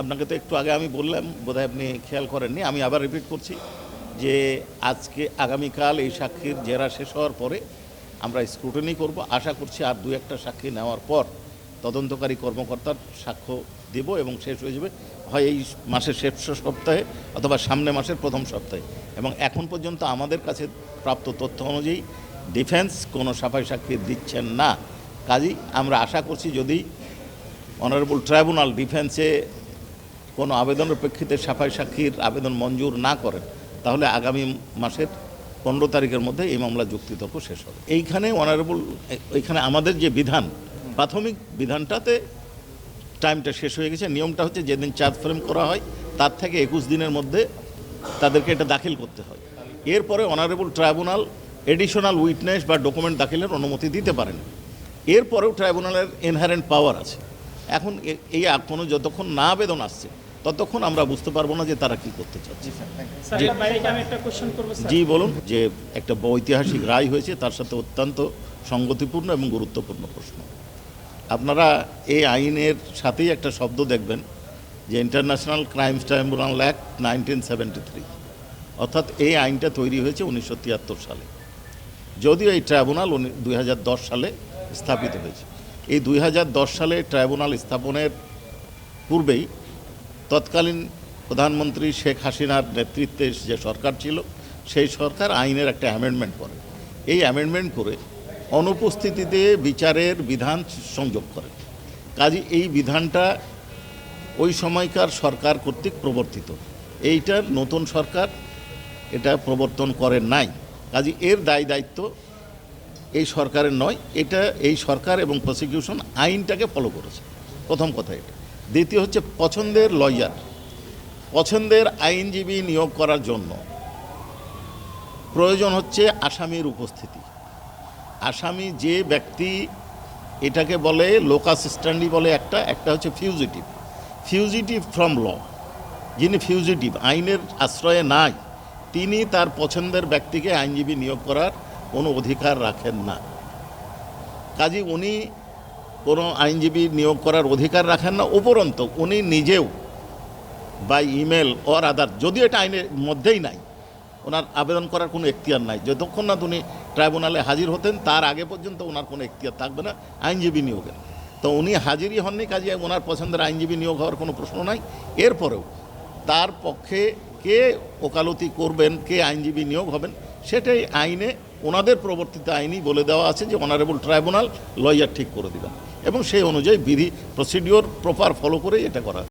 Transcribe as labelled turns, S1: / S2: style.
S1: আপনাকে তো একটু আগে আমি বললাম, বোধহয় আপনি খেয়াল করেননি, আমি আবার রিপিট করছি যে আজকে আগামীকাল এই সাক্ষীর জেরা শেষ হওয়ার পরে আমরা স্ক্রুটনি করব। আশা করছি আর দু একটা সাক্ষী নেওয়ার পর তদন্তকারী কর্মকর্তার সাক্ষ্য দেব এবং শেষ হয়ে যাবে। হয় এই মাসের শেষ সপ্তাহে অথবা সামনে মাসের প্রথম সপ্তাহে। এবং এখন পর্যন্ত আমাদের কাছে প্রাপ্ত তথ্য অনুযায়ী ডিফেন্স কোনো সাফাই সাক্ষী দিচ্ছেন না। কাজেই আমরা আশা করছি যদি অনারেবল ট্রাইব্যুনাল ডিফেন্সে কোনো আবেদনের প্রেক্ষিতে সাফাই সাক্ষীর আবেদন মঞ্জুর না করেন, তাহলে আগামী মাসের পনেরো তারিখের মধ্যে এই মামলা যুক্তিতর্ক শেষ হবে। এইখানে অনারেবল এইখানে আমাদের যে বিধান, প্রাথমিক বিধানটাতে টাইমটা শেষ হয়ে গেছে। নিয়মটা হচ্ছে যেদিন চার্জ ফ্রেম করা হয়, তার থেকে একুশ দিনের মধ্যে তাদেরকে এটা দাখিল করতে হয়। এরপরে অনারেবল ট্রাইব্যুনাল এডিশনাল উইটনেস বা ডকুমেন্ট দাখিলের অনুমতি দিতে পারেন। এরপরেও ট্রাইব্যুনালের এনহারেন্ট পাওয়ার আছে। এখন এই কোনো যতক্ষণ না আবেদন আসছে ততক্ষণ আমরা বুঝতে পারব না যে তারা কি করতে চাচ্ছে। জি।
S2: এটা বাইরে আমি একটা কোশ্চেন করব স্যার।
S1: জি বলুন যে একটা ঐতিহাসিক রায় হয়েছে তার সাথে অত্যন্ত সঙ্গতিপূর্ণ এবং গুরুত্বপূর্ণ প্রশ্ন। আপনারা এই আইনের সাথেই একটা শব্দ দেখবেন যে international crimes tribunal act nineteen seventy three অর্থাৎ এই আইনটা তৈরি হয়েছে উনিশশো তিয়াত্তর সালে। যদিও এই ট্রাইব্যুনাল দুই হাজার দশ সালে স্থাপিত হয়েছে। এই দুই হাজার দশ সালে ট্রাইব্যুনাল স্থাপনের পূর্বেই তৎকালীন প্রধানমন্ত্রী শেখ হাসিনার নেতৃত্বে যে সরকার ছিল, সেই সরকার আইনের একটা অ্যামেন্ডমেন্ট করে। এই অ্যামেন্ডমেন্ট করে অনুপস্থিতিতে বিচারের বিধান সংযোগ করে। কাজে এই বিধানটা ওই সময়কার সরকার কর্তৃক প্রবর্তিত। এইটার নতুন সরকার এটা প্রবর্তন করেন নাই। কাজে এর দায় দায়িত্ব এই সরকারের নয়, এটা এই সরকার এবং প্রসিকিউশন আইনটাকে ফলো করেছে। প্রথম কথা এটা। দ্বিতীয় হচ্ছে পছন্দের লয়ার। পছন্দের আইনজীবী নিয়োগ করার জন্য। প্রয়োজন হচ্ছে আসামির উপস্থিতি। আসামি যে ব্যক্তি এটাকে বলে লোকাস স্ট্যান্ডি বলে একটা একটা হচ্ছে ফিউজিটিভ ফিউজিটিভ ফ্রম ল যিনি ফিউজিটিভ আইনের আশ্রয়ে নাই, তিনি তার পছন্দের ব্যক্তিকে আইনজীবী নিয়োগ করার কোনো অধিকার রাখেন না। কাজে উনি কোনো আইনজীবী নিয়োগ করার অধিকার রাখেন না, উপরন্ত উনি নিজেও বাই ইমেল অর আদার যদিও এটা আইনের মধ্যেই নাই, ওনার আবেদন করার কোনো এখতিয়ার নাই। যতক্ষণ না উনি ট্রাইব্যুনালে হাজির হতেন, তার আগে পর্যন্ত ওনার কোনো এখতিয়ার থাকবে না আইনজীবী নিয়োগের। তো উনি হাজিরই হননি, কাজে ওনার পছন্দের আইনজীবী নিয়োগ হওয়ার কোনো প্রশ্ন নাই। এরপরেও তার পক্ষে কে ওকালতি করবেন, কে আইনজীবী নিয়োগ হবেন, সেটাই আইনে, ওনাদের প্রবর্তিত আইনই বলে দেওয়া আছে যে অনারেবল ট্রাইব্যুনাল, লয়ার ঠিক করে দিবেন। এবং সেই অনুযায়ী বিধি প্রসিডিওর প্রপার ফলো করেই এটা করা।